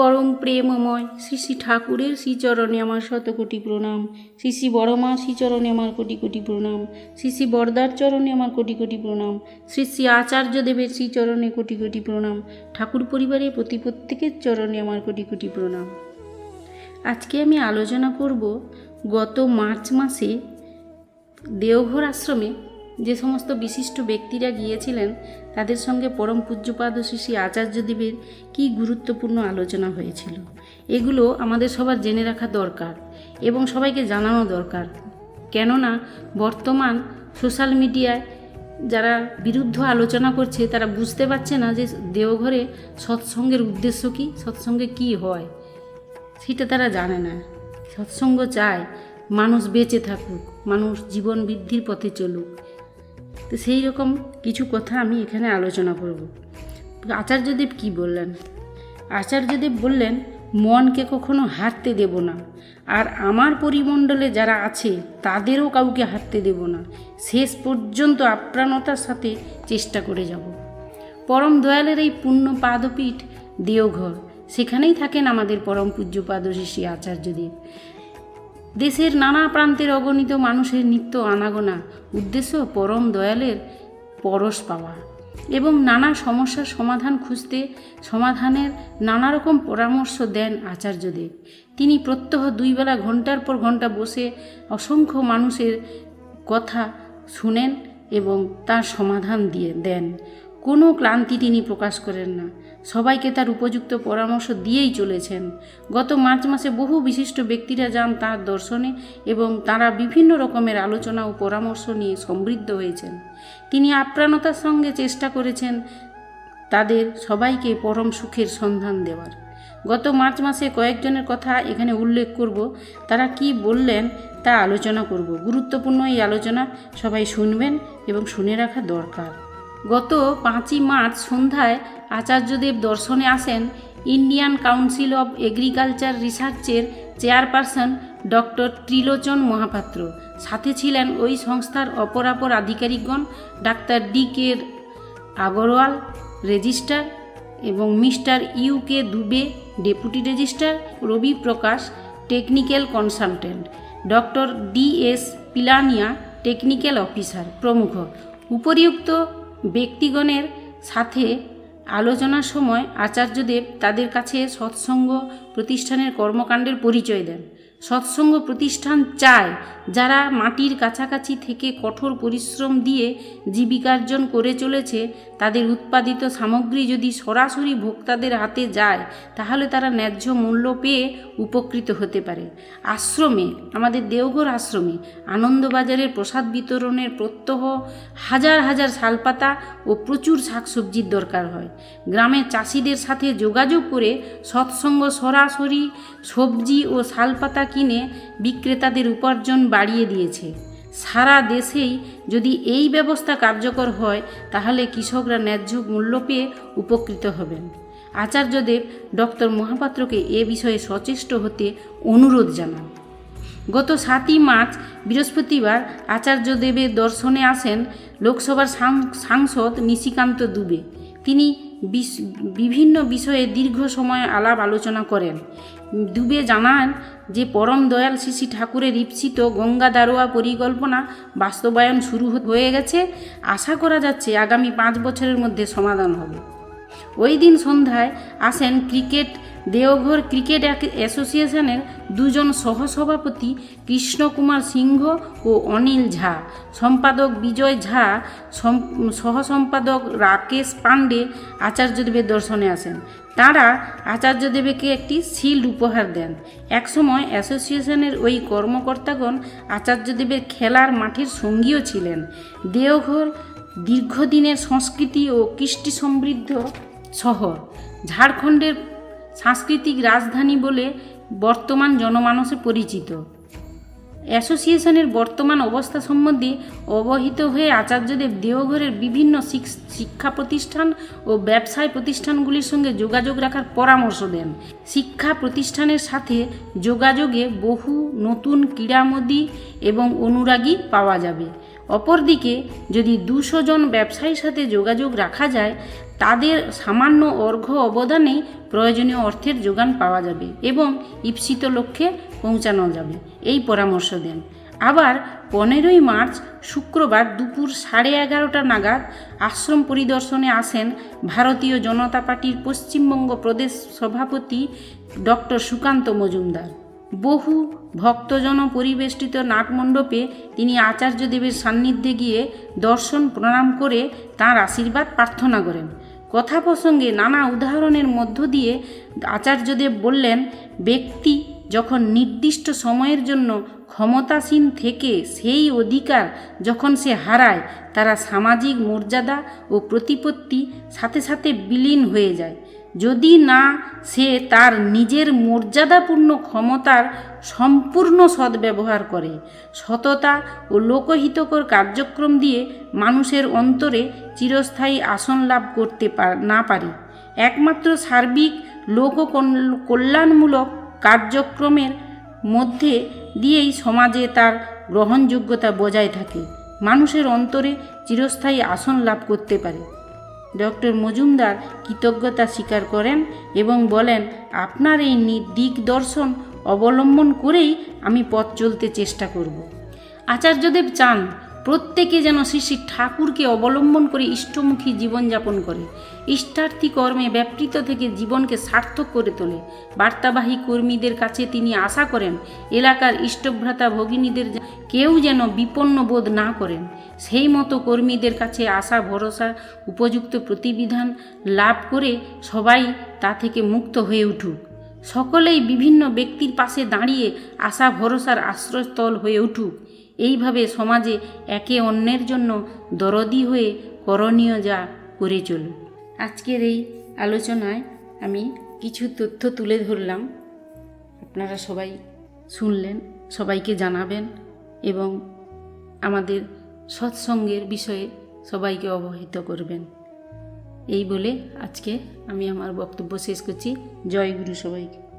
পরম প্রেমময় শ্রী শ্রী ঠাকুরের শ্রীচরণে আমার শতকোটি প্রণাম। শ্রী শ্রী বড়মা শ্রীচরণে আমার কোটি কোটি প্রণাম। শ্রী শ্রী বরদার চরণে আমার কোটি কোটি প্রণাম। শ্রী শ্রী আচার্য দেবের শ্রীচরণে কোটি কোটি প্রণাম। ঠাকুর পরিবারের প্রতি প্রত্যেকের চরণে আমার কোটি কোটি প্রণাম। আজকে আমি আলোচনা করব গত মার্চ মাসে দেওঘর আশ্রমে যে সমস্ত বিশিষ্ট ব্যক্তিরা গিয়েছিলেন, তাদের সঙ্গে পরম পূজ্যপাদ শ্রী আচার্যদেবের কী গুরুত্বপূর্ণ আলোচনা হয়েছিল। এগুলো আমাদের সবার জেনে রাখা দরকার এবং সবাইকে জানানো দরকার। কেননা বর্তমান সোশ্যাল মিডিয়ায় যারা বিরুদ্ধ আলোচনা করছে, তারা বুঝতে পারছে না যে দেওঘরে সৎসঙ্গের উদ্দেশ্য কী, সৎসঙ্গে কী হয়। সেটা তারা জানে না। সৎসঙ্গ চায় মানুষ বেঁচে থাকুক, মানুষ জীবন বৃদ্ধির পথে চলুক। তো সেই রকম কিছু কথা আমি এখানে আলোচনা করব। আচার্যদেব কি বললেন? আচার্যদেব বললেন, মনকে কখনো হারতে দেব না, আর আমার পরিমণ্ডলে যারা আছে, তাদেরও কাউকে হারতে দেব না। শেষ পর্যন্ত আপ্রাণতার সাথে চেষ্টা করে যাব। পরম দয়ালের এই পূর্ণ পাদপীঠ দেওঘর, সেখানেই থাকেন আমাদের পরম পূজ্যপাদ ঋষি আচার্যদেব দেশের নানা প্রান্তের অগণিত মানুষের নিত্য আনাগোনা, উদ্দেশ্য পরম দয়ালের পরশ পাওয়া এবং নানা সমস্যার সমাধান খুঁজতে সমাধানের নানা রকম পরামর্শ দেন আচার্যদেব। তিনি প্রত্যহ দুই বেলা ঘণ্টার পর ঘণ্টা বসে অসংখ্য মানুষের কথা শুনেন এবং তার সমাধান দিয়ে দেন। কোনো ক্লান্তি তিনি প্রকাশ করেন না। সবাইকে তার উপযুক্ত পরামর্শ দিয়েই চলেছেন। গত মার্চ মাসে বহু বিশিষ্ট ব্যক্তিরা যান তার দর্শনে এবং তারা বিভিন্ন রকমের আলোচনা ও পরামর্শ নিয়ে সমৃদ্ধ হয়েছেন। তিনি আপ্রাণতার সঙ্গে চেষ্টা করেছেন তাদের সবাইকে পরম সুখের সন্ধান দেওয়ার। গত মার্চ মাসে কয়েকজনের কথা এখানে উল্লেখ করব। তারা কি বললেন তা আলোচনা করব। গুরুত্বপূর্ণ এই আলোচনা সবাই শুনবেন এবং শুনে রাখা দরকার। গত পাঁচই মার্চ সন্ধ্যায় আচার্যদেব দর্শনে আসেন ইন্ডিয়ান কাউন্সিল অব এগ্রিকালচার রিসার্চের চেয়ারপারসন ডক্টর ত্রিলোচন মহাপাত্র। সাথে ছিলেন ওই সংস্থার অপরাপর আধিকারিকগণ doctor D K Agarwal, registrar এবং mister U K Dubey, deputy registrar, Ravi Prakash, technical consultant, doctor D S Pilania, technical officer প্রমুখ। উপরিউক্ত ব্যক্তিগণের সাথে আলোচনার সময় আচার্যদেব তাদের কাছে সৎসঙ্গ প্রতিষ্ঠানের কর্মকাণ্ডের পরিচয় দেন। সৎসঙ্গ প্রতিষ্ঠান চায়, যারা মাটির কাছাকাছি থেকে কঠোর পরিশ্রম দিয়ে জীবিকার্জন করে চলেছে, তাদের উৎপাদিত সামগ্রী যদি সরাসরি ভোক্তাদের হাতে যায়, তাহলে তারা ন্যায্য মূল্য পেয়ে উপকৃত হতে পারে। আশ্রমে, আমাদের দেওঘর আশ্রমে, আনন্দবাজারের প্রসাদ বিতরণের প্রত্যহ হাজার হাজার শালপাতা ও প্রচুর শাকসবজির দরকার হয়। গ্রামের চাষিদের সাথে যোগাযোগ করে সৎসঙ্গ সরাসরি সবজি ও শালপাতা কিনে বিক্রেতাদের উপার্জন বাড়িয়ে দিয়েছে। সারা দেশেই যদি এই ব্যবস্থা কার্যকর হয়, তাহলে কৃষকরা ন্যায্য মূল্য পেয়ে উপকৃত হবেন। আচার্যদেব ডক্টর মহাপাত্রকে এ বিষয়ে সচেষ্ট হতে অনুরোধ জানান। গত সাতই মার্চ বৃহস্পতিবার আচার্যদেবের দর্শনে আসেন লোকসভার সাংসদ নিশিকান্ত দুবে। তিনি বিভিন্ন বিষয়ে দীর্ঘ সময় আলাপ আলোচনা করেন। দুবে জানান যে, পরম দয়াল শ্রী ঠাকুরের ইপ্সিত গঙ্গা দারোয়া পরিকল্পনা বাস্তবায়ন শুরু হয়ে গেছে। আশা করা যাচ্ছে আগামী পাঁচ বছরের মধ্যে সমাধান হবে। ওই দিন সন্ধ্যায় আসেন ক্রিকেট, দেওঘর ক্রিকেট অ্যাসোসিয়েশনের দুজন সহসভাপতি কৃষ্ণকুমার সিংহ ও অনিল ঝা। সম্পাদক বিজয় ঝা সহসম্পাদক রাকেশ পাণ্ডে আচার্যদেবের দর্শনে আসেন। তারা আচার্যদেবকে একটি শিল্ড উপহার দেন। একসময় অ্যাসোসিয়েশনের ওই কর্মকর্তাগণ আচার্যদেবের খেলার মাঠের সঙ্গীও ছিলেন। দেওঘর দীর্ঘদিনের সংস্কৃতি ও কৃষ্টি সমৃদ্ধ শহর। ঝাড়খণ্ডের সাংস্কৃতিক রাজধানী বলে বর্তমান জনমানসে পরিচিত। অ্যাসোসিয়েশনের বর্তমান অবস্থা সম্বন্ধে অবহিত হয়ে আচার্যদেব দেওঘরের বিভিন্ন শিক্ষা প্রতিষ্ঠান ও ব্যবসায় প্রতিষ্ঠানগুলির সঙ্গে যোগাযোগ রাখার পরামর্শ দেন। শিক্ষা প্রতিষ্ঠানের সাথে যোগাযোগে বহু নতুন ক্রীড়ামোদী এবং অনুরাগী পাওয়া যাবে। অপরদিকে, যদি দুশো জন ব্যবসায়ীর সাথে যোগাযোগ রাখা যায়, তাদের সামান্য অর্ঘ্য অবদানেই প্রয়োজনীয় অর্থের যোগান পাওয়া যাবে এবং ঈপ্সিত লক্ষ্যে পৌঁছানো যাবে। এই পরামর্শ দেন। আবার পনেরোই মার্চ, শুক্রবার দুপুর সাড়ে এগারোটা নাগাদ আশ্রম পরিদর্শনে আসেন ভারতীয় জনতা পার্টির পশ্চিমবঙ্গ প্রদেশ সভাপতি ডক্টর সুকান্ত মজুমদার। বহু ভক্তজন পরিবেষ্টিত নাটমণ্ডপে তিনি আচার্যদেবের সান্নিধ্যে গিয়ে দর্শন প্রণাম করে তাঁর আশীর্বাদ প্রার্থনা করেন। কথা প্রসঙ্গে নানা উদাহরণের মধ্য দিয়ে আচার্যদেব বললেন, ব্যক্তি যখন নির্দিষ্ট সময়ের জন্য ক্ষমতাসীন থেকে সেই অধিকার যখন সে হারায়, তারা সামাজিক মর্যাদা ও প্রতিপত্তি সাথে সাথে বিলীন হয়ে যায়। যদি না সে তার নিজের মর্যাদাপূর্ণ ক্ষমতার সম্পূর্ণ সদ্ব্যবহার করে, সততা ও লোকহিতকর কার্যক্রম দিয়ে মানুষের অন্তরে চিরস্থায়ী আসন লাভ করতে না পারে। একমাত্র সার্বিক লোক কল্যাণমূলক কার্যক্রমের মধ্যে দিয়েই সমাজে তার গ্রহণযোগ্যতা বজায় থাকে। মানুষের অন্তরে চিরস্থায়ী আসন লাভ করতে পারে। ডক্টর মজুমদার কৃতজ্ঞতা স্বীকার করেন এবং বলেন, আপনার এই দিকদর্শন অবলম্বন করেই আমি পথ চলতে চেষ্টা করব। আচার্যদেব চান প্রত্যেকে যেন শ্রী শ্রী ঠাকুরকে অবলম্বন করে ইষ্টমুখী জীবনযাপন করে। ইষ্টার্থী কর্মে ব্যাপৃত থেকে জীবনকে সার্থক করে তোলে। বার্তাবাহী কর্মীদের কাছে তিনি আশা করেন, এলাকার ইষ্টভ্রাতা ভগিনীদের কেউ যেন বিপন্ন বোধ না করেন। সেই মতো কর্মীদের কাছে আশা, ভরসা, উপযুক্ত প্রতিবিধান লাভ করে সবাই তা থেকে মুক্ত হয়ে উঠুক। সকলেই বিভিন্ন ব্যক্তির পাশে দাঁড়িয়ে আশা, ভরসার আশ্রয়স্থল হয়ে উঠুক। এইভাবে সমাজে একে অন্যের জন্য দরদি হয়ে করণীয় যা করে চলুন। আজকের এই আলোচনায় আমি কিছু তথ্য তুলে ধরলাম। আপনারা সবাই শুনলেন, সবাইকে জানাবেন এবং আমাদের সৎসঙ্গের বিষয়ে সবাইকে অবহিত করবেন। এই বলে আজকে আমি আমার বক্তব্য শেষ করছি। জয় গুরু সবাইকে।